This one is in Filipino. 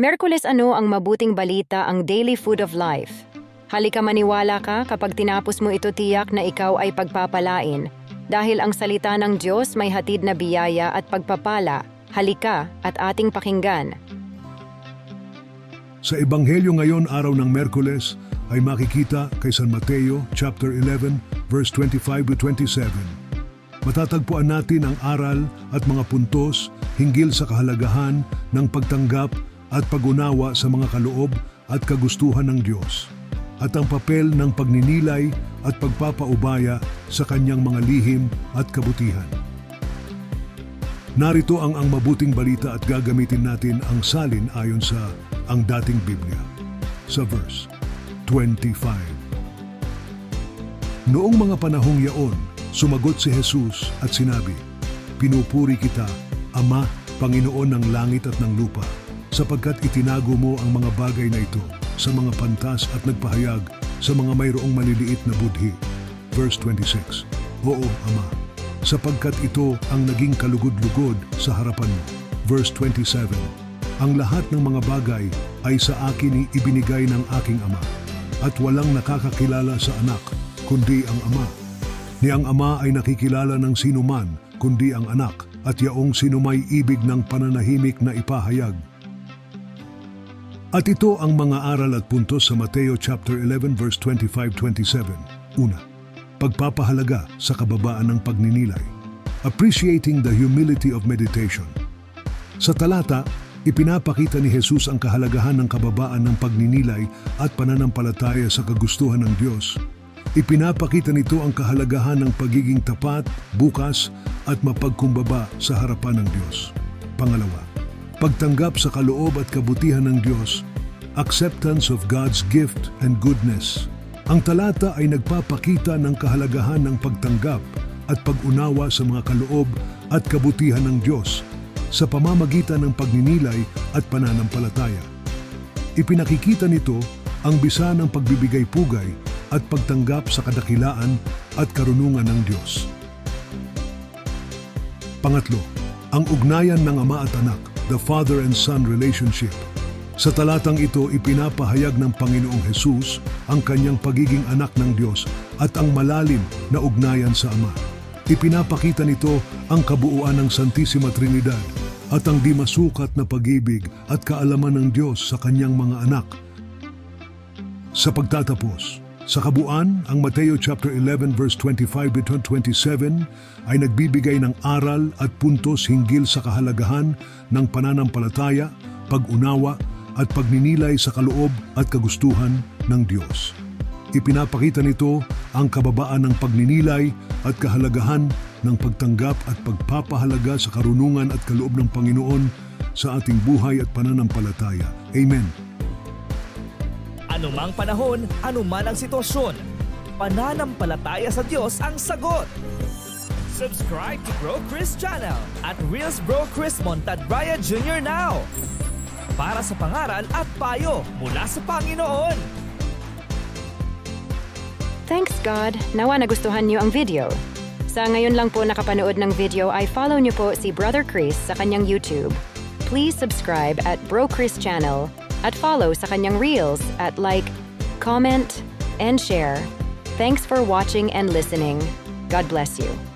Merkules ano ang mabuting balita ang daily food of life? Halika maniwala ka kapag tinapos mo ito tiyak na ikaw ay pagpapalain. Dahil ang salita ng Diyos may hatid na biyaya at pagpapala. Halika at ating pakinggan. Sa Ebanghelyo ngayon araw ng Merkules ay makikita kay San Mateo chapter 11 verse 25 to 27. Matatagpuan natin ang aral at mga puntos hinggil sa kahalagahan ng pagtanggap at pag-unawa sa mga kaloob at kagustuhan ng Diyos at ang papel ng pagninilay at pagpapaubaya sa kanyang mga lihim at kabutihan. Narito ang ang mabuting balita at gagamitin natin ang salin ayon sa ang dating Biblia. Sa verse 25. Noong mga panahong yaon, sumagot si Jesus at sinabi, Pinupuri kita, Ama, Panginoon ng langit at ng lupa, sapagkat itinago mo ang mga bagay na ito sa mga pantas at nagpahayag sa mga mayroong maliliit na budhi. Verse 26. Oo, Ama, sapagkat ito ang naging kalugod-lugod sa harapan mo. Verse 27. Ang lahat ng mga bagay ay sa akin ibinigay ng aking Ama, at walang nakakakilala sa anak, kundi ang Ama. Ni ang Ama ay nakikilala ng sinuman, kundi ang anak, at yaong sinumay ibig ng pananahimik na ipahayag. At ito ang mga aral at puntos sa Mateo chapter 11 verse 25-27. Una, pagpapahalaga sa kababaan ng pagninilay. Appreciating the humility of meditation. Sa talata, ipinapakita ni Jesus ang kahalagahan ng kababaan ng pagninilay at pananampalataya sa kagustuhan ng Diyos. Ipinapakita nito ang kahalagahan ng pagiging tapat, bukas at mapagkumbaba sa harapan ng Diyos. Pangalawa, pagtanggap sa kaloob at kabutihan ng Diyos, acceptance of God's gift and goodness. Ang talata ay nagpapakita ng kahalagahan ng pagtanggap at pag-unawa sa mga kaloob at kabutihan ng Diyos sa pamamagitan ng pagninilay at pananampalataya. Ipinakikita nito ang bisa ng pagbibigay pugay at pagtanggap sa kadakilaan at karunungan ng Diyos. Pangatlo, ang ugnayan ng ama at anak, the father and son relationship. Sa talatang ito, ipinapahayag ng Panginoong Hesus ang kanyang pagiging anak ng Diyos at ang malalim na ugnayan sa Ama. Ipinapakita nito ang kabuuan ng Santissima Trinidad at ang di masukat na pag-ibig at kaalaman ng Diyos sa kanyang mga anak. Sa pagtatapos, sa kabuuan, ang Mateo chapter 11 verse 25 to 27 ay nagbibigay ng aral at puntos hinggil sa kahalagahan ng pananampalataya, pag-unawa at pagninilay sa kaloob at kagustuhan ng Diyos. Ipinapakita nito ang kababaan ng pagninilay at kahalagahan ng pagtanggap at pagpapahalaga sa karunungan at kaloob ng Panginoon sa ating buhay at pananampalataya. Amen. Anumang panahon, anuman ang sitwasyon, pananampalataya sa Diyos ang sagot. Subscribe to Bro Chris channel at Reels Bro Chris Montad Braya Jr. now. Para sa pangaral at payo mula sa Panginoon. Thanks God! Nawa nagustuhan niyo ang video. Sa ngayon lang po nakapanood ng video ay follow niyo po si Brother Chris sa kanyang YouTube. Please subscribe at Bro Chris channel at follow sa kanyang Reels at like, comment, and share. Thanks for watching and listening. God bless you.